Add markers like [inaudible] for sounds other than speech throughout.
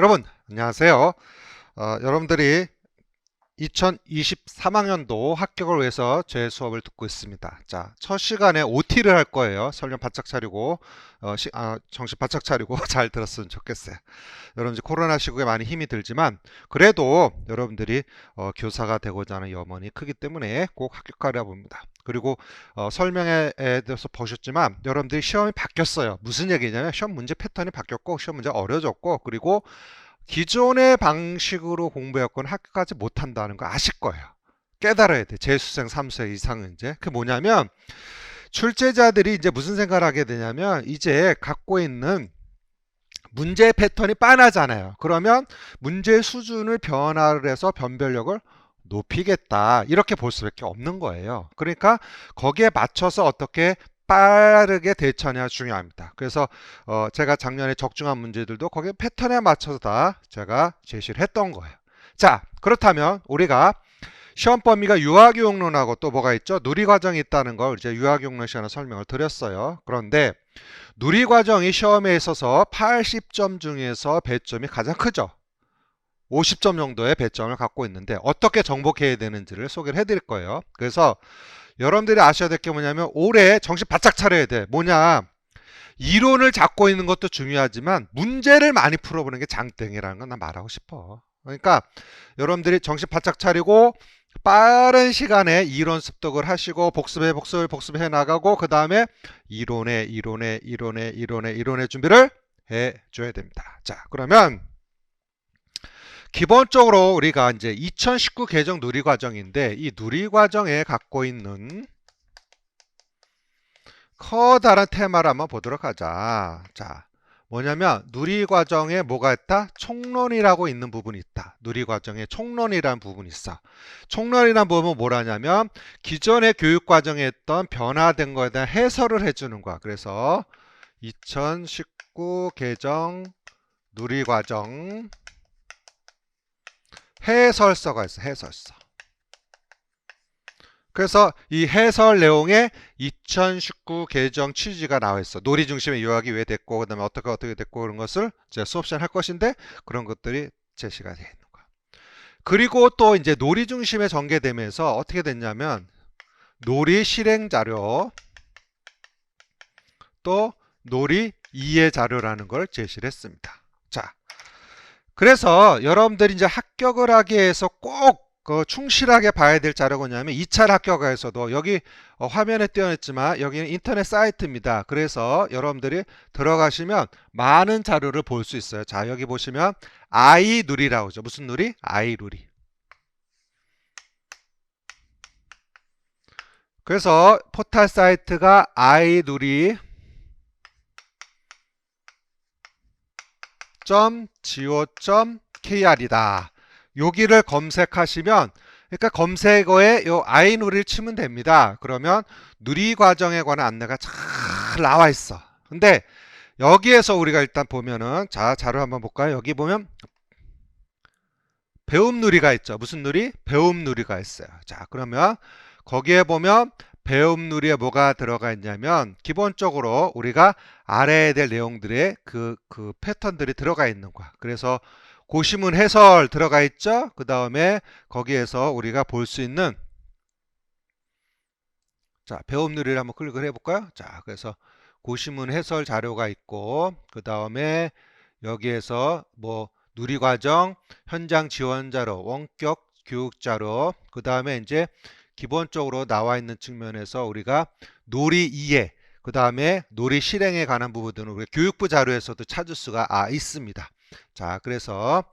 여러분 안녕하세요. 어, 여러분들이 2023학년도 합격을 위해서 제 수업을 듣고 있습니다. 자, 첫 시간에 OT를 할 거예요. 설명 바짝 차리고 어, 시, 아, 정신 바짝 차리고 [laughs] 잘 들었으면 좋겠어요. 여러분 이제 코로나 시국에 많이 힘이 들지만 그래도 여러분들이 어, 교사가 되고자 하는 염원이 크기 때문에 꼭 합격하려 봅니다. 그리고 어, 설명에 대해서 보셨지만 여러분들이 시험이 바뀌었어요. 무슨 얘기냐면 시험 문제 패턴이 바뀌었고 시험 문제가 어려졌고 그리고 기존의 방식으로 공부했거나 학교까지 못한다는 거 아실 거예요. 깨달아야 돼. 재수생 3세 이상은 이제. 그게 뭐냐면 출제자들이 이제 무슨 생각을 하게 되냐면 이제 갖고 있는 문제 패턴이 빤하잖아요. 그러면 문제 수준을 변화를 해서 변별력을 높이겠다. 이렇게 볼 수밖에 없는 거예요. 그러니까 거기에 맞춰서 어떻게 빠르게 대처하냐 중요합니다. 그래서 어 제가 작년에 적중한 문제들도 거기에 패턴에 맞춰서 다 제가 제시를 했던 거예요. 자 그렇다면 우리가 시험 범위가 유아교육론하고 또 뭐가 있죠? 누리과정이 있다는 걸 이제 유아교육론 시간에 설명을 드렸어요. 그런데 누리과정이 시험에 있어서 80점 중에서 배점이 가장 크죠. 50점 정도의 배점을 갖고 있는데 어떻게 정복해야 되는지를 소개를 해드릴 거예요. 그래서 여러분들이 아셔야 될 게 뭐냐면 올해 정신 바짝 차려야 돼. 뭐냐? 이론을 잡고 있는 것도 중요하지만 문제를 많이 풀어보는 게 장땡이라는 건 나 말하고 싶어. 그러니까 여러분들이 정신 바짝 차리고 빠른 시간에 이론 습득을 하시고 복습해 복습을 복습해 나가고 그 다음에 이론에 이론에 이론에 이론에 이론의 준비를 해 줘야 됩니다. 자 그러면 기본적으로 우리가 이제 2019 개정 누리 과정인데 이 누리 과정에 갖고 있는 커다란 테마를 한번 보도록 하자. 자, 뭐냐면 누리 과정에 뭐가 있다? 총론이라고 있는 부분이 있다. 누리 과정에 총론이라는 부분이 있어. 총론이라는 부분은 뭐라냐면 기존의 교육 과정에 있던 변화된 거에 대한 해설을 해주는 거야. 그래서 2019 개정 누리 과정 해설서가 있어 해설서. 그래서 이 해설 내용에 2019 개정 취지가 나와 있어. 놀이 중심의 요약이 왜 됐고 그 다음에 어떻게 어떻게 됐고 그런 것을 이제 수업 시간 할 것인데 그런 것들이 제시가 되어 있는 거야. 그리고 또 이제 놀이 중심에 전개되면서 어떻게 됐냐면 놀이 실행 자료 또 놀이 이해 자료라는 걸 제시를 했습니다. 자 그래서 여러분들이 이제 합격을 하기 위해서 꼭 그 충실하게 봐야 될 자료가 뭐냐면 2차 합격에서도 여기 어, 화면에 띄어냈지만 여기는 인터넷 사이트입니다. 그래서 여러분들이 들어가시면 많은 자료를 볼 수 있어요. 자 여기 보시면 아이 누리라고 하죠. 무슨 누리? 아이 누리. 그래서 포털 사이트가 아이 누리 .go.kr이다. 여기를 검색하시면 그러니까 검색어에 요 아이누리를 치면 됩니다. 그러면 누리 과정에 관한 안내가 잘 나와 있어. 근데 여기에서 우리가 일단 보면은 자 자료 한번 볼까요? 여기 보면 배움 누리가 있죠. 무슨 누리? 배움 누리가 있어요. 자 그러면 거기에 보면 배움 누리에 뭐가 들어가 있냐면 기본적으로 우리가 알아야 될 내용들의 그, 그 패턴들이 들어가 있는 거야. 그래서 고시문 해설 들어가 있죠. 그 다음에 거기에서 우리가 볼 수 있는 자 배움 누리를 한번 클릭을 해볼까요? 자 그래서 고시문 해설 자료가 있고 그 다음에 여기에서 뭐 누리과정 현장 지원 자료 원격 교육 자료 그 다음에 이제 기본적으로 나와 있는 측면에서 우리가 놀이 이해 그 다음에 놀이 실행에 관한 부분들은 우리 교육부 자료에서도 찾을 수가 아, 있습니다. 자 그래서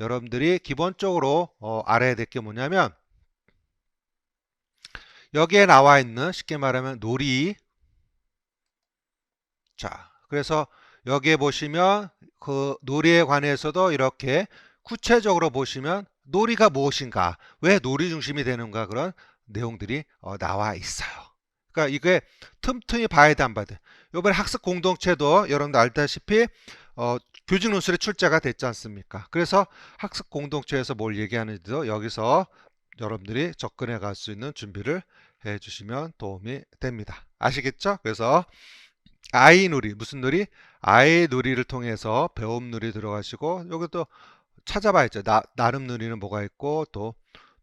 여러분들이 기본적으로 어, 알아야 될 게 뭐냐면 여기에 나와 있는 쉽게 말하면 놀이 자 그래서 여기에 보시면 그 놀이에 관해서도 이렇게 구체적으로 보시면 놀이가 무엇인가 왜 놀이 중심이 되는가 그런 내용들이 어, 나와 있어요. 그러니까 이게 틈틈이 봐야 돼 안 봐야 돼. 이번에 학습 공동체도 여러분들 알다시피 어, 교직 논술에 출제가 됐지 않습니까? 그래서 학습 공동체에서 뭘 얘기하는지도 여기서 여러분들이 접근해 갈 수 있는 준비를 해 주시면 도움이 됩니다. 아시겠죠? 그래서 아이 놀이 무슨 놀이? 아이 누리를 통해서 배움 누리 들어가시고 여기도 찾아봐야죠. 나, 나름 누리는 뭐가 있고 또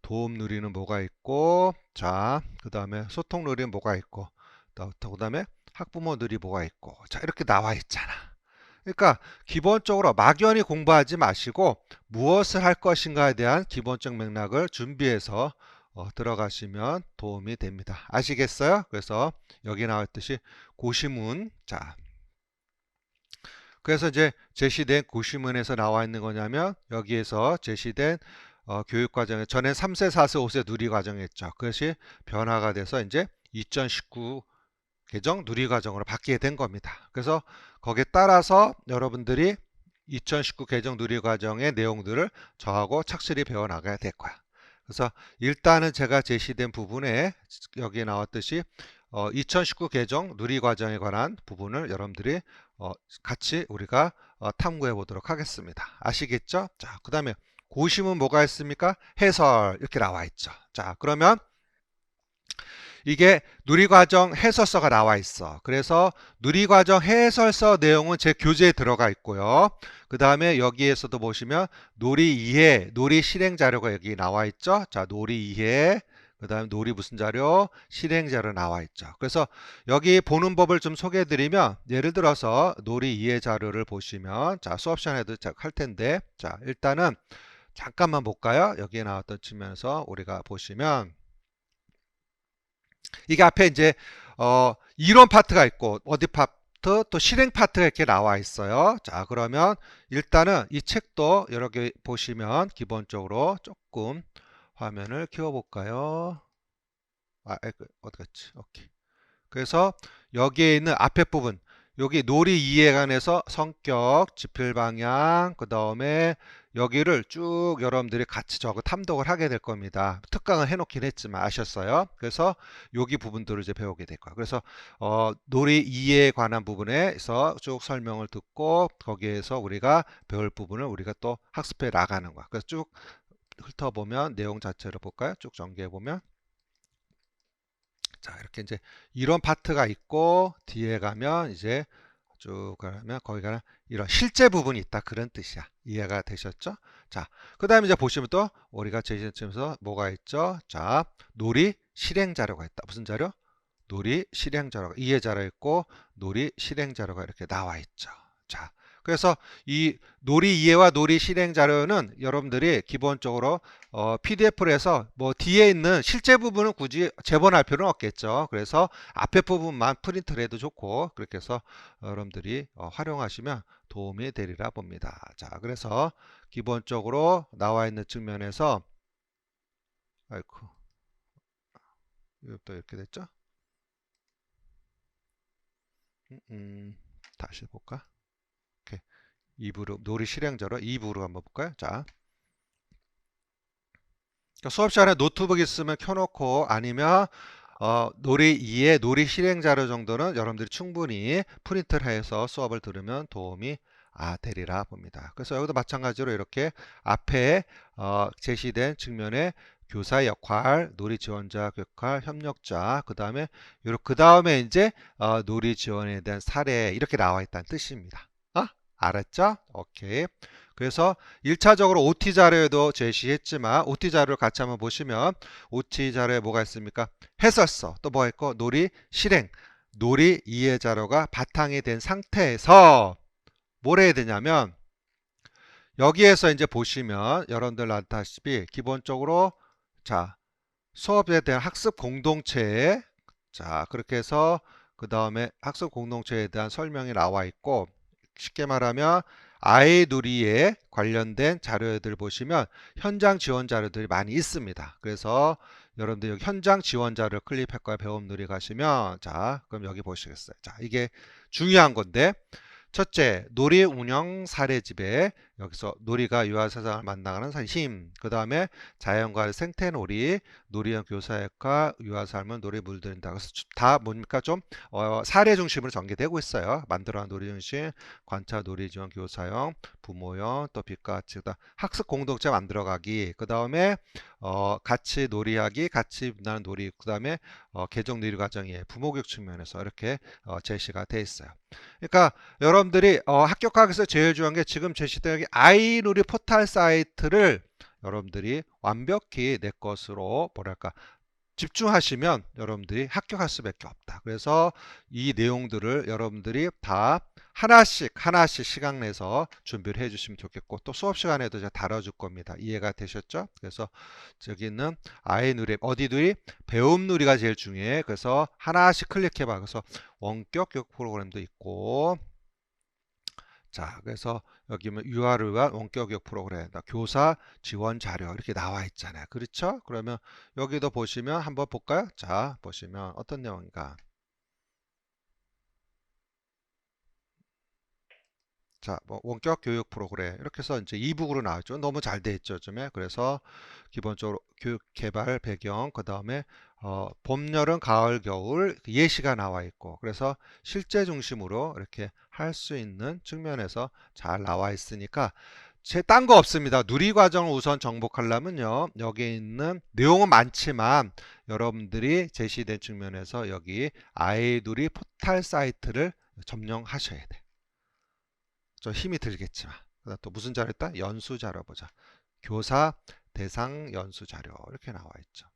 도움 누리는 뭐가 있고 자, 그 다음에 소통 누리는 뭐가 있고 또, 그 다음에 학부모 누리 뭐가 있고 자, 이렇게 나와 있잖아. 그러니까 기본적으로 막연히 공부하지 마시고 무엇을 할 것인가에 대한 기본적 맥락을 준비해서 어, 들어가시면 도움이 됩니다. 아시겠어요? 그래서 여기 나왔듯이 고시문 자 그래서 이제 제시된 고시문에서 나와 있는 거냐면 여기에서 제시된 어, 교육 과정에 전에 3세, 4세, 5세 누리 과정이었죠. 그것이 변화가 돼서 이제 2019 개정 누리 과정으로 바뀌게 된 겁니다. 그래서 거기에 따라서 여러분들이 2019 개정 누리 과정의 내용들을 저하고 착실히 배워나가야 될 거야. 그래서 일단은 제가 제시된 부분에 여기에 나왔듯이 어, 2019 개정 누리 과정에 관한 부분을 여러분들이 어, 같이 우리가 어, 탐구해 보도록 하겠습니다. 아시겠죠? 자, 그 다음에 고심은 뭐가 있습니까? 해설 이렇게 나와 있죠. 자, 그러면 이게 누리과정 해설서가 나와 있어. 그래서 누리과정 해설서 내용은 제 교재에 들어가 있고요. 그 다음에 여기에서도 보시면 놀이 이해, 놀이 실행 자료가 여기 나와 있죠. 자, 놀이 이해, 그 다음에 놀이 무슨 자료, 실행 자료 나와 있죠. 그래서 여기 보는 법을 좀 소개해 드리면 예를 들어서 놀이 이해 자료를 보시면 자, 수업 시간에도 할 텐데 자, 일단은 잠깐만 볼까요? 여기에 나왔던 측면에서 우리가 보시면 이게 앞에 이제 어, 이론 파트가 있고 어디 파트 또 실행 파트가 이렇게 나와 있어요. 자 그러면 일단은 이 책도 여러 개 보시면 기본적으로 조금 화면을 키워볼까요? 아 어디 갔지? 오케이. 그래서 여기에 있는 앞에 부분 여기 놀이 이해에 관해서 성격, 지필 방향, 그 다음에 여기를 쭉 여러분들이 같이 저거 탐독을 하게 될 겁니다. 특강을 해놓긴 했지만 아셨어요? 그래서 여기 부분들을 이제 배우게 될 거예요. 그래서 어, 놀이 이해에 관한 부분에서 쭉 설명을 듣고 거기에서 우리가 배울 부분을 우리가 또 학습해 나가는 거야. 그래서 쭉 훑어보면 내용 자체를 볼까요? 쭉 전개해 보면 자 이렇게 이제 이런 파트가 있고 뒤에 가면 이제 쭉 가면 거기가 이런 실제 부분이 있다. 그런 뜻이야. 이해가 되셨죠? 자그 다음에 이제 보시면 또 우리가 제시점에서 뭐가 있죠? 자 놀이 실행 자료가 있다. 무슨 자료? 놀이 실행 자료가 이해 자료 있고 놀이 실행 자료가 이렇게 나와 있죠. 자 그래서 이 놀이 이해와 놀이 실행 자료는 여러분들이 기본적으로 어, PDF로 해서 뭐 뒤에 있는 실제 부분은 굳이 재본할 필요는 없겠죠. 그래서 앞에 부분만 프린트를 해도 좋고 그렇게 해서 여러분들이 어, 활용하시면 도움이 되리라 봅니다. 자, 그래서 기본적으로 나와 있는 측면에서 아이고 이것도 이렇게 됐죠? 음, 음, 다시 볼까? 2부로 놀이 실행자로 2부로 한번 볼까요? 자. 그러니까 수업 시간에 노트북 있으면 켜놓고 아니면 어, 놀이 2의 놀이 실행 자료 정도는 여러분들이 충분히 프린트를 해서 수업을 들으면 도움이 아, 되리라 봅니다. 그래서 여기도 마찬가지로 이렇게 앞에 어, 제시된 측면에 교사 역할, 놀이 지원자 역할, 협력자, 그 다음에 그 다음에 이제 어, 놀이 지원에 대한 사례 이렇게 나와 있다는 뜻입니다. 알았죠? 오케이. 그래서 1차적으로 OT 자료에도 제시했지만 OT 자료를 같이 한번 보시면 OT 자료에 뭐가 있습니까? 해설서, 또 뭐가 있고 놀이 실행, 놀이 이해 자료가 바탕이 된 상태에서 뭘 해야 되냐면 여기에서 이제 보시면 여러분들 아다시피 기본적으로 자 수업에 대한 학습 공동체에 자 그렇게 해서 그 다음에 학습 공동체에 대한 설명이 나와 있고 쉽게 말하면 아이누리에 관련된 자료들 보시면 현장 지원 자료들이 많이 있습니다. 그래서 여러분들 여기 현장 지원 자료를 클릭할까요? 배움 누리 가시면 자 그럼 여기 보시겠어요. 자 이게 중요한 건데 첫째 놀이 운영 사례집에 여기서 놀이가 유아 세상을 만나가는 힘. 그 다음에 자연과의 생태놀이, 놀이형 교사역과 유아 삶은 놀이 물들인다. 그래서 주- 다 뭡니까 좀 어, 사례 중심으로 전개되고 있어요. 만들어간 놀이 중심, 관찰 놀이 지원 교사형, 부모형, 또 빛과 같이 학습 공동체 만들어가기. 그 다음에 어, 같이 놀이하기, 같이 나는 놀이. 그 다음에 어, 개정 놀이 과정이 부모 교육 측면에서 이렇게 어, 제시가 돼 있어요. 그러니까 여러분들이 어, 합격하기 위해서 제일 중요한 게 지금 제시된 아이놀이 포털 사이트를 여러분들이 완벽히 내 것으로 뭐랄까 집중하시면 여러분들이 합격할 수밖에 없다. 그래서 이 내용들을 여러분들이 다 하나씩 하나씩 시간 내서 준비를 해주시면 좋겠고 또 수업 시간에도 제가 다뤄줄 겁니다. 이해가 되셨죠? 그래서 저기 있는 아이 누리 어디들이 배움 누리가 제일 중요해. 그래서 하나씩 클릭해봐. 그래서 원격 교육 프로그램도 있고 자, 그래서 여기 뭐 UR을 위한 원격 교육 프로그램, 교사 지원 자료 이렇게 나와 있잖아요. 그렇죠? 그러면 여기도 보시면 한번 볼까요? 자, 보시면 어떤 내용인가? 자, 뭐 원격 교육 프로그램 이렇게 해서 이제 이북으로 나왔죠. 너무 잘 돼 있죠, 요즘에. 그래서 기본적으로 교육 개발 배경, 그 다음에 어, 봄, 여름, 가을, 겨울 예시가 나와 있고, 그래서 실제 중심으로 이렇게 할 수 있는 측면에서 잘 나와 있으니까 제딴 거 없습니다. 누리 과정을 우선 정복하려면요, 여기 있는 내용은 많지만 여러분들이 제시된 측면에서 여기 아이 누리 포털 사이트를 점령하셔야 돼. 좀 힘이 들겠지만 또 무슨 자료 있다? 연수 자료 보자. 교사 대상 연수 자료 이렇게 나와 있죠.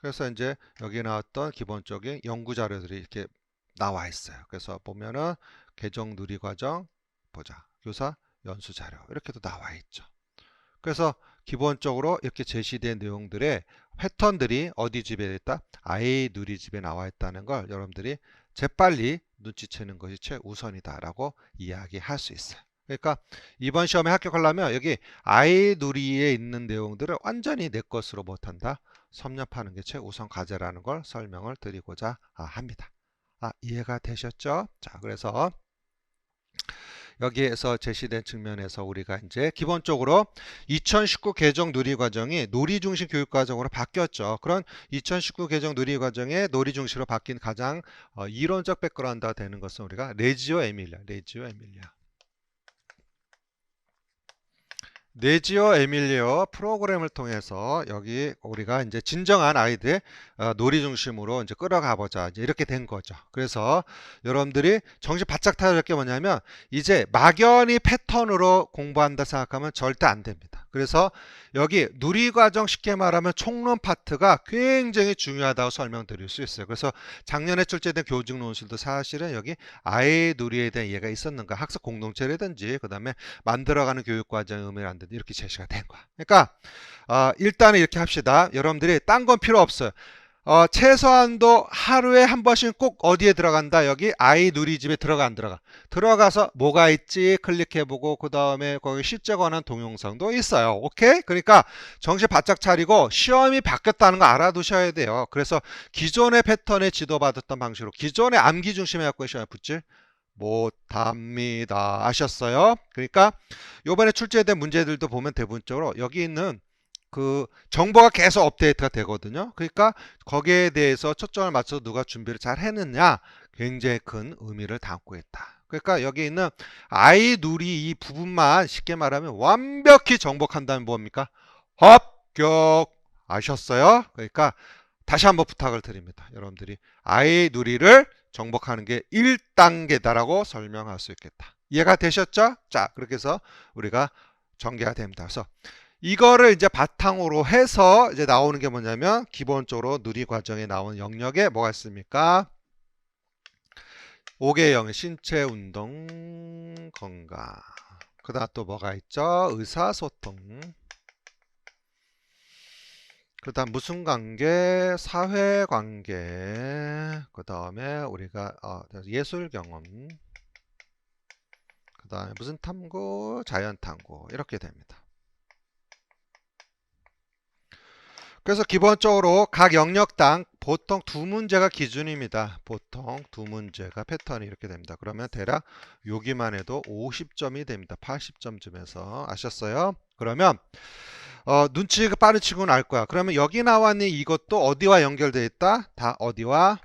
그래서 이제 여기 나왔던 기본적인 연구 자료들이 이렇게 나와 있어요. 그래서 보면은 개정 누리 과정 보자. 교사 연수 자료 이렇게도 나와 있죠. 그래서 기본적으로 이렇게 제시된 내용들의 패턴들이 어디 집에 있다? 아이 누리 집에 나와 있다는 걸 여러분들이 재빨리 눈치채는 것이 최우선이다라고 이야기할 수 있어요. 그러니까 이번 시험에 합격하려면 여기 아이 누리에 있는 내용들을 완전히 내 것으로 못한다. 섭렵하는 게 최우선 과제라는 걸 설명을 드리고자 합니다. 아, 이해가 되셨죠? 자, 그래서 여기에서 제시된 측면에서 우리가 이제 기본적으로 2019 개정 누리 과정이 놀이 중심 교육 과정으로 바뀌었죠. 그런 2019 개정 누리 과정의 놀이 중심으로 바뀐 가장 어, 이론적 백그라운드가 되는 것은 우리가 레지오 에밀리아, 레지오 에밀리아. 네지오 에밀리오 프로그램을 통해서 여기 우리가 이제 진정한 아이들의 어, 놀이 중심으로 이제 끌어가 보자 이제 이렇게 된 거죠. 그래서 여러분들이 정신 바짝 차릴 게 뭐냐면 이제 막연히 패턴으로 공부한다 생각하면 절대 안 됩니다. 그래서 여기 누리 과정 쉽게 말하면 총론 파트가 굉장히 중요하다고 설명드릴 수 있어요. 그래서 작년에 출제된 교직 논술도 사실은 여기 아이 누리에 대한 이해가 있었는가 학습 공동체라든지 그 다음에 만들어가는 교육 과정의 의미를 안든 이렇게 제시가 된 거야. 그러니까 어, 일단은 이렇게 합시다. 여러분들이 딴 건 필요 없어요. 어, 최소한도 하루에 한 번씩 꼭 어디에 들어간다? 여기 아이 누리집에 들어가 안 들어가? 들어가서 뭐가 있지? 클릭해보고 그 다음에 거기 실제 관한 동영상도 있어요. 오케이? 그러니까 정신 바짝 차리고 시험이 바뀌었다는 거 알아두셔야 돼요. 그래서 기존의 패턴에 지도받았던 방식으로 기존의 암기 중심에 갖고 시험에 붙질 못합니다. 아셨어요? 그러니까 요번에 출제된 문제들도 보면 대부분적으로 여기 있는 그 정보가 계속 업데이트가 되거든요. 그러니까 거기에 대해서 초점을 맞춰서 누가 준비를 잘 했느냐 굉장히 큰 의미를 담고 있다. 그러니까 여기 있는 아이 누리 이 부분만 쉽게 말하면 완벽히 정복한다면 뭡니까? 합격 아셨어요? 그러니까 다시 한번 부탁을 드립니다. 여러분들이 아이 누리를 정복하는 게 1단계다라고 설명할 수 있겠다. 이해가 되셨죠? 자, 그렇게 해서 우리가 전개가 됩니다. 그래서 이거를 이제 바탕으로 해서 이제 나오는 게 뭐냐면 기본적으로 누리 과정에 나오는 영역에 뭐가 있습니까? 5개 영역 신체 운동 건강 그다음 또 뭐가 있죠? 의사소통 그 다음 무슨 관계? 사회 관계 그 다음에 우리가 어, 예술 경험 그 다음에 무슨 탐구? 자연 탐구 이렇게 됩니다. 그래서 기본적으로 각 영역당 보통 두 문제가 기준입니다. 보통 두 문제가 패턴이 이렇게 됩니다. 그러면 대략 여기만 해도 50점이 됩니다. 80점쯤에서 아셨어요? 그러면 어, 눈치가 빠른 친구는 알 거야. 그러면 여기 나왔니 이것도 어디와 연결되어 있다? 다 어디와?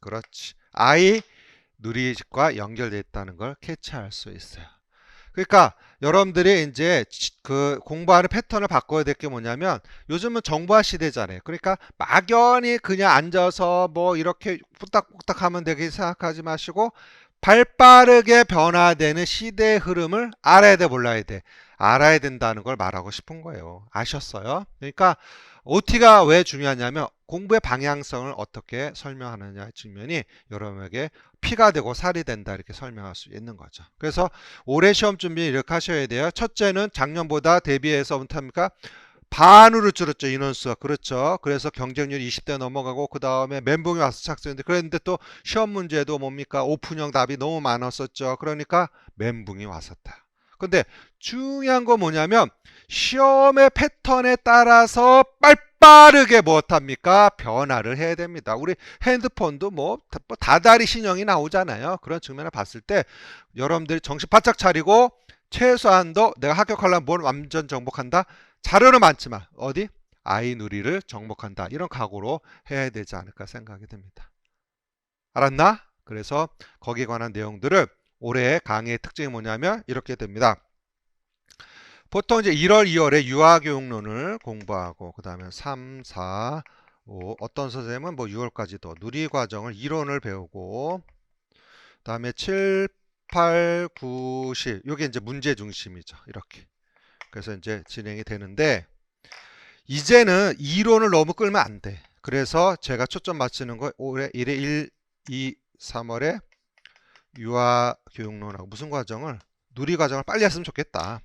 그렇지. I 누리집과 연결되어 있다는 걸 캐치할 수 있어요. 그러니까 여러분들이 이제 지- 그 공부하는 패턴을 바꿔야 될 게 뭐냐면 요즘은 정보화 시대잖아요. 그러니까 막연히 그냥 앉아서 뭐 이렇게 뚝딱뚝딱 하면 되게 생각하지 마시고 발빠르게 변화되는 시대의 흐름을 알아야 돼, 몰라야 돼. 알아야 된다는 걸 말하고 싶은 거예요. 아셨어요? 그러니까 OT가 왜 중요하냐면 공부의 방향성을 어떻게 설명하느냐 측면이 여러분에게 피가 되고 살이 된다 이렇게 설명할 수 있는 거죠. 그래서 올해 시험 준비 이렇게 하셔야 돼요. 첫째는 작년보다 대비해서 못합니까? 반으로 줄었죠 인원수가 그렇죠 그래서 경쟁률 20대 넘어가고 그 다음에 멘붕이 와서 착수했는데 그랬는데 또 시험 문제도 뭡니까 오픈형 답이 너무 많았었죠 그러니까 멘붕이 왔었다 근데 중요한 건 뭐냐면 시험의 패턴에 따라서 빨빠르게 무엇합니까? 변화를 해야 됩니다. 우리 핸드폰도 뭐 다- 뭐 다달이 신형이 나오잖아요. 그런 측면을 봤을 때 여러분들이 정신 바짝 차리고 최소한도 내가 합격하려면 뭘 완전 정복한다? 자료는 많지만 어디? 아이 누리를 정복한다. 이런 각오로 해야 되지 않을까 생각이 듭니다. 알았나? 그래서 거기에 관한 내용들을 올해 강의의 특징이 뭐냐면 이렇게 됩니다. 보통 이제 1월, 2월에 유아교육론을 공부하고 그 다음에 3, 4, 5 어떤 선생님은 뭐 6월까지도 누리과정을 이론을 배우고 그 다음에 7, 8, 9, 10 이게 이제 문제 중심이죠. 이렇게 그래서 이제 진행이 되는데 이제는 이론을 너무 끌면 안 돼. 그래서 제가 초점 맞추는 거 올해 1회 1, 2, 3월에 유아 교육론하고 무슨 과정을 누리 과정을 빨리 했으면 좋겠다.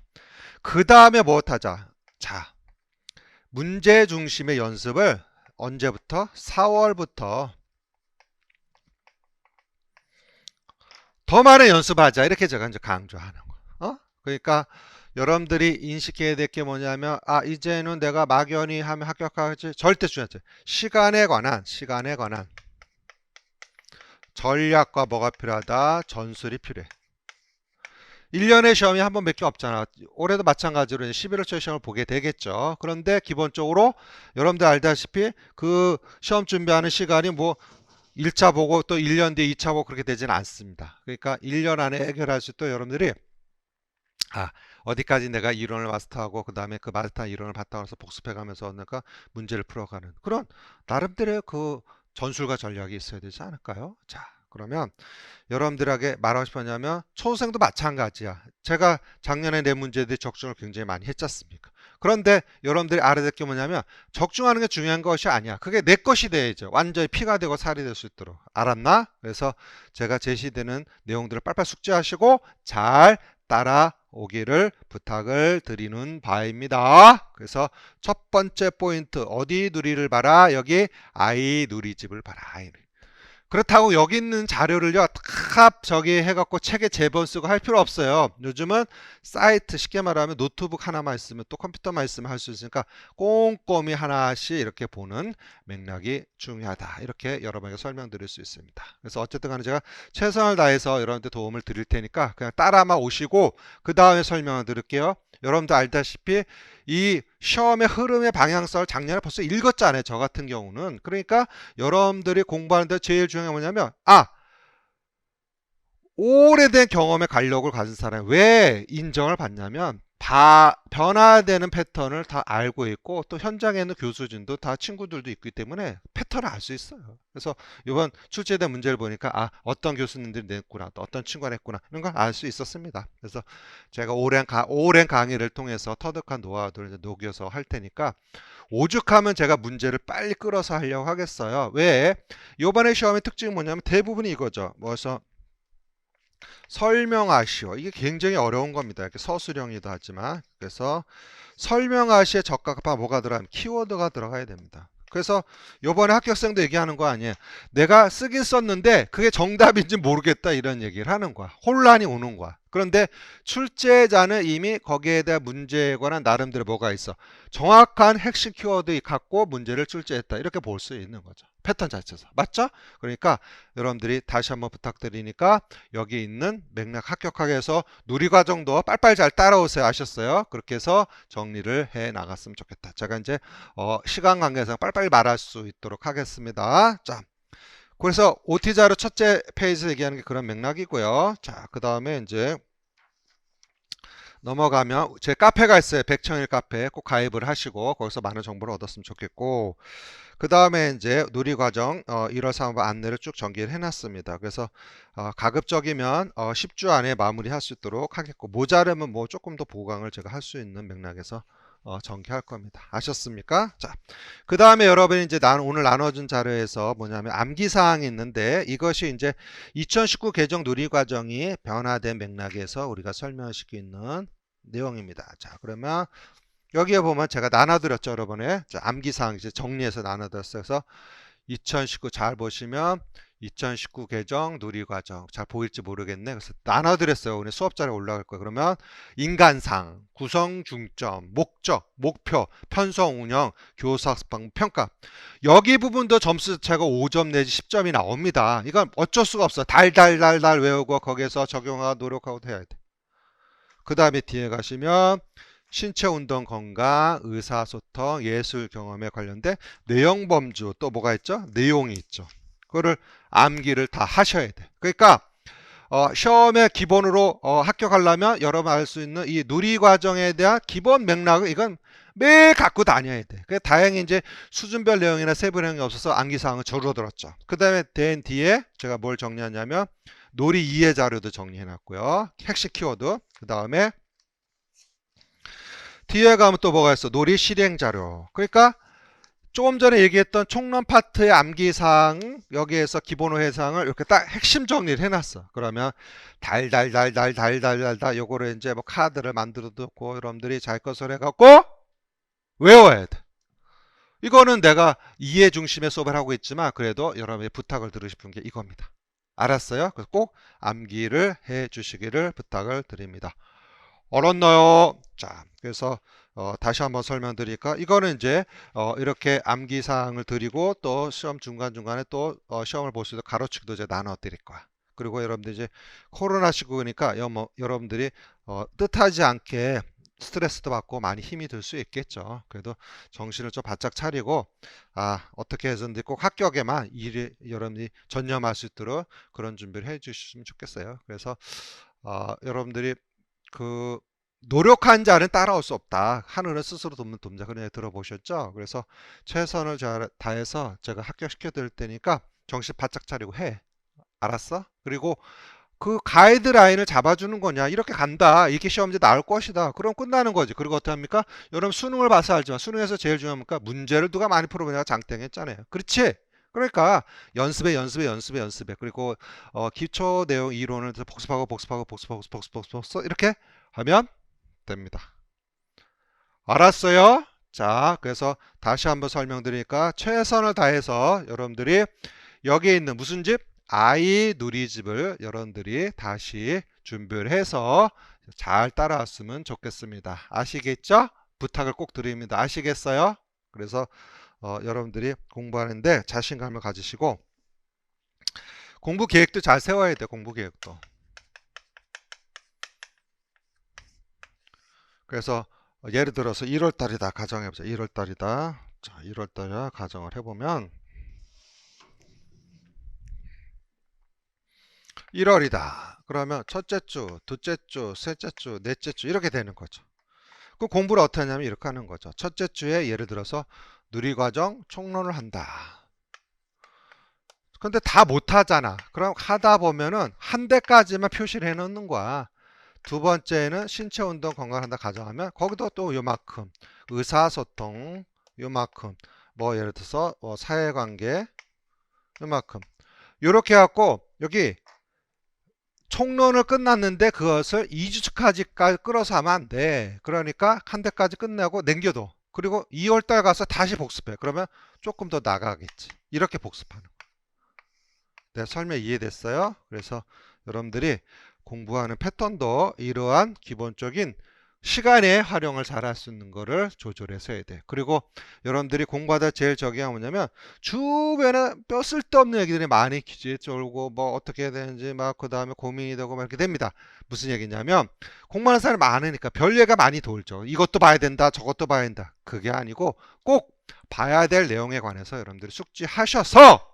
그 다음에 무엇 하자? 자, 문제 중심의 연습을 언제부터? 4월부터 더 많은 연습하자. 이렇게 제가 이제 강조하는 거. 어? 그러니까 여러분들이 인식해야 될 게 뭐냐면 아 이제는 내가 막연히 하면 합격하지 절대 중요하지 시간에 관한 시간에 관한 전략과 뭐가 필요하다? 전술이 필요해. 1년의 시험이 한번몇개 없잖아. 올해도 마찬가지로 이제 11월 초 시험을 보게 되겠죠. 그런데 기본적으로 여러분들 알다시피 그 시험 준비하는 시간이 뭐 1차 보고 또 1년 뒤에 2차 보고 그렇게 되지는 않습니다. 그러니까 1년 안에 해결할 수 있도록 여러분들이 아 어디까지 내가 이론을 마스터하고 그 다음에 그 마스터 이론을 바탕으로 해서 복습해가면서 내가 문제를 풀어가는 그런 나름대로의 그 전술과 전략이 있어야 되지 않을까요? 자 그러면 여러분들에게 말하고 싶었냐면 초생도 마찬가지야. 제가 작년에 내 문제들이 적중을 굉장히 많이 했지 않습니까? 그런데 여러분들이 알아야 될 게 뭐냐면 적중하는 게 중요한 것이 아니야. 그게 내 것이 돼야죠. 완전히 피가 되고 살이 될 수 있도록. 알았나? 그래서 제가 제시되는 내용들을 빨빨 숙지하시고 잘 따라 오기를 부탁을 드리는 바입니다. 그래서 첫 번째 포인트 어디 누리를 봐라? 여기 아이 누리집을 봐라. 그렇다고 여기 있는 자료를요 탁 저기 해갖고 책에 제본 쓰고 할 필요 없어요. 요즘은 사이트 쉽게 말하면 노트북 하나만 있으면 또 컴퓨터만 있으면 할 수 있으니까 꼼꼼히 하나씩 이렇게 보는 맥락이 중요하다. 이렇게 여러분에게 설명드릴 수 있습니다. 그래서 어쨌든 간에 제가 최선을 다해서 여러분들 도움을 드릴 테니까 그냥 따라만 오시고 그 다음에 설명을 드릴게요. 여러분도 알다시피 이 시험의 흐름의 방향성을 작년에 벌써 읽었잖아요. 저 같은 경우는. 그러니까 여러분들이 공부하는데 제일 중요한 게 뭐냐면 아 오래된 경험의 간력을 가진 사람이 왜 인정을 받냐면 바, 변화되는 패턴을 다 알고 있고 또 현장에 있는 교수진도 다 친구들도 있기 때문에 패턴을 알 수 있어요. 그래서 이번 출제된 문제를 보니까 아 어떤 교수님들이 냈구나 또 어떤 친구가 냈구나 이런 걸 알 수 있었습니다. 그래서 제가 오랜, 가, 오랜 강의를 통해서 터득한 노하우들을 녹여서 할 테니까 오죽하면 제가 문제를 빨리 끌어서 하려고 하겠어요. 왜? 이번에 시험의 특징이 뭐냐면 대부분이 이거죠. 뭐서 설명하시오. 이게 굉장히 어려운 겁니다. 이렇게 서술형이도 하지만 그래서 설명하시에 적합한 뭐가 들어가면 키워드가 들어가야 됩니다. 그래서 요번에 합격생도 얘기하는 거 아니에요. 내가 쓰긴 썼는데 그게 정답인지 모르겠다 이런 얘기를 하는 거야. 혼란이 오는 거야. 그런데 출제자는 이미 거기에 대한 문제에 관한 나름대로 뭐가 있어. 정확한 핵심 키워드 갖고 문제를 출제했다. 이렇게 볼 수 있는 거죠. 패턴 자체에서. 맞죠? 그러니까 여러분들이 다시 한번 부탁드리니까 여기 있는 맥락 합격하게 해서 누리과정도 빨빨 잘 따라오세요. 아셨어요? 그렇게 해서 정리를 해 나갔으면 좋겠다. 제가 이제 어, 시간 관계상 빨빨 말할 수 있도록 하겠습니다. 자. 그래서 OT자료 첫째 페이지에서 얘기하는 게 그런 맥락이고요. 자, 그 다음에 이제 넘어가면 제 카페가 있어요. 백천일 카페 꼭 가입을 하시고 거기서 많은 정보를 얻었으면 좋겠고 그 다음에 이제 누리과정 어, 1월 3월 안내를 쭉 전개를 해놨습니다. 그래서 어, 가급적이면 어, 10주 안에 마무리할 수 있도록 하겠고 모자르면 뭐 조금 더 보강을 제가 할 수 있는 맥락에서 어, 전개할 겁니다. 아셨습니까? 자, 그 다음에 여러분이 이제 난 오늘 나눠준 자료에서 뭐냐면 암기 사항이 있는데 이것이 이제 2019 개정 누리과정이 변화된 맥락에서 우리가 설명시키는 내용입니다. 자, 그러면 여기에 보면 제가 나눠드렸죠, 여러분의 자, 암기 사항 이제 정리해서 나눠드렸어요. 그래서 2019 잘 보시면 2019 개정 누리과정 잘 보일지 모르겠네. 그래서 나눠드렸어요. 오늘 수업 자료 올라갈 거예요. 그러면 인간상, 구성 중점, 목적, 목표, 편성 운영, 교사 방 평가 여기 부분도 점수 자체가 5점 내지 10점이 나옵니다. 이건 어쩔 수가 없어. 달달달달 외우고 거기에서 적용하고 노력하고 해야 돼. 그 다음에 뒤에 가시면 신체 운동 건강, 의사소통, 예술 경험에 관련된 내용 범주 또 뭐가 있죠? 내용이 있죠. 그거를 암기를 다 하셔야 돼. 그러니까 어, 시험에 기본으로 어, 합격하려면 여러분 알 수 있는 이 누리 과정에 대한 기본 맥락을 이건 매일 갖고 다녀야 돼. 그 다행히 이제 수준별 내용이나 세부 내용이 없어서 암기 사항을 줄어들었죠. 그 다음에 된 뒤에 제가 뭘 정리하냐면 놀이 이해 자료도 정리해 놨고요. 핵심 키워드. 그 다음에 뒤에 가면 또 뭐가 있어? 놀이 실행 자료. 그러니까 조금 전에 얘기했던 총론 파트의 암기사항 여기에서 기본호 해상을 이렇게 딱 핵심 정리를 해놨어. 그러면 달달달달달달달달 요거를 이제 뭐 카드를 만들어 두고 여러분들이 잘 것을 해갖고 외워야 돼. 이거는 내가 이해 중심의 수업을 하고 있지만 그래도 여러분의 부탁을 드리고 싶은 게 이겁니다. 알았어요? 그래서 꼭 암기를 해 주시기를 부탁을 드립니다. 얼었나요? 자, 그래서 어, 다시 한번 설명드리니까 이거는 이제 어, 이렇게 암기 사항을 드리고 또 시험 중간 중간에 또 어, 시험을 볼 수 있도록 가로치기도 이제 나눠 드릴 거야. 그리고 여러분들 이제 코로나 시국이니까 여, 뭐, 여러분들이 어, 뜻하지 않게 스트레스도 받고 많이 힘이 들 수 있겠죠. 그래도 정신을 좀 바짝 차리고 아 어떻게 해서든지 꼭 합격에만 일이 여러분들이 전념할 수 있도록 그런 준비를 해 주셨으면 좋겠어요. 그래서 어, 여러분들이 그 노력한 자는 따라올 수 없다. 하늘은 스스로 돕는 돕자. 그런 들어보셨죠? 그래서 최선을 자- 다해서 제가 합격시켜 드릴 테니까 정신 바짝 차리고 해. 알았어? 그리고 그 가이드라인을 잡아주는 거냐 이렇게 간다 이렇게 시험지 나올 것이다 그럼 끝나는 거지 그리고 어떻게 합니까 여러분 수능을 봐서 알지만 수능에서 제일 중요한 겁니까 문제를 누가 많이 풀어보냐가 장땡했잖아요 그렇지 그러니까 연습에 연습에 연습에 연습에 그리고 어, 기초 내용 이론을 복습하고 복습하고 복습하고 복습 복습 복습 이렇게 하면 됩니다 알았어요 자 그래서 다시 한번 설명드리니까 최선을 다해서 여러분들이 여기에 있는 무슨 집 아이 누리집을 여러분들이 다시 준비를 해서 잘 따라왔으면 좋겠습니다. 아시겠죠? 부탁을 꼭 드립니다. 아시겠어요? 그래서 어, 여러분들이 공부하는데 자신감을 가지시고 공부 계획도 잘 세워야 돼요. 공부 계획도. 그래서 예를 들어서 1월 달이다 가정해 보자. 1월 달이다. 자, 1월 달에 가정을 해 보면 1월이다. 그러면 첫째 주, 둘째 주, 셋째 주, 넷째 주 이렇게 되는 거죠. 그 공부를 어떻게 하냐면 이렇게 하는 거죠. 첫째 주에 예를 들어서 누리과정 총론을 한다. 근데 다 못하잖아. 그럼 하다 보면은 한 대까지만 표시를 해놓는 거야. 두 번째는 신체 운동 건강한다 가정하면 거기도 또 요만큼 의사소통 요만큼 뭐 예를 들어서 뭐 사회관계 요만큼 요렇게 해갖고 여기 총론을 끝났는데 그것을 2주까지까지 끌어서 하면 안 돼. 그러니까 한 대까지 끝내고 남겨둬. 그리고 2월달 가서 다시 복습해. 그러면 조금 더 나가겠지. 이렇게 복습하는 거. 네, 설명 이해됐어요? 그래서 여러분들이 공부하는 패턴도 이러한 기본적인 시간의 활용을 잘 할 수 있는 거를 조절해서 해야 돼. 그리고 여러분들이 공부하다 제일 가 뭐냐면 주변에 뼈 쓸데없는 얘기들이 많이 퀴즈에 쫄고 뭐 어떻게 해야 되는지 막 그 다음에 고민이 되고 막 이렇게 됩니다. 무슨 얘기냐면 공부하는 사람이 많으니까 별 얘기가 많이 돌죠. 이것도 봐야 된다, 저것도 봐야 된다. 그게 아니고 꼭 봐야 될 내용에 관해서 여러분들이 숙지하셔서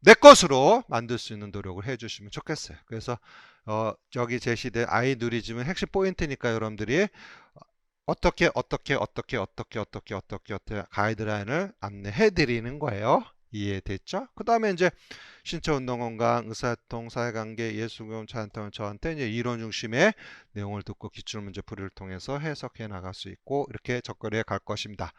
내 것으로 만들 수 있는 노력을 해주시면 좋겠어요. 그래서 어, 여기 제시된 아이 누리즘은 핵심 포인트니까 여러분들이 어떻게 어떻게 어떻게 어떻게 어떻게 어떻게 어떻게 가이드라인을 안내해 드리는 거예요. 이해됐죠? 그 다음에 이제 신체 운동 건강, 의사소통, 사회관계, 예술교육, 찬통 저한테 이제 이론 중심의 내용을 듣고 기출 문제 풀이를 통해서 해석해 나갈 수 있고 이렇게 접근해 갈 것입니다.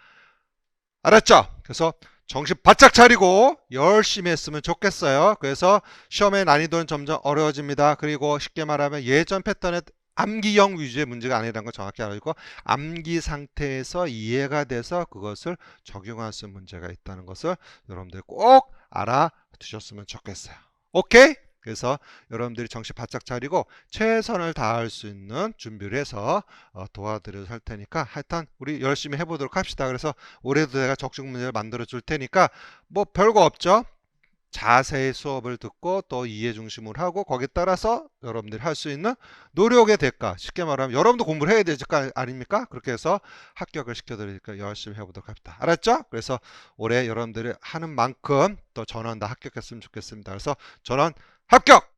알았죠? 그래서 정신 바짝 차리고 열심히 했으면 좋겠어요. 그래서 시험의 난이도는 점점 어려워집니다. 그리고 쉽게 말하면 예전 패턴의 암기형 위주의 문제가 아니라는 걸 정확히 알고 암기 상태에서 이해가 돼서 그것을 적용할 수 있는 문제가 있다는 것을 여러분들 꼭 알아두셨으면 좋겠어요. 오케이? 그래서 여러분들이 정신 바짝 차리고 최선을 다할 수 있는 준비를 해서 어, 도와드려 할 테니까 하여튼 우리 열심히 해보도록 합시다. 그래서 올해도 내가 적중 문제를 만들어 줄 테니까 뭐 별거 없죠. 자세히 수업을 듣고 또 이해 중심으로 하고 거기에 따라서 여러분들이 할 수 있는 노력의 대가 쉽게 말하면 여러분도 공부를 해야 되지 까- 아닙니까? 그렇게 해서 합격을 시켜드리니까 열심히 해보도록 합니다. 알았죠? 그래서 올해 여러분들이 하는 만큼 또 전원 다 합격했으면 좋겠습니다. 그래서 전원 합격!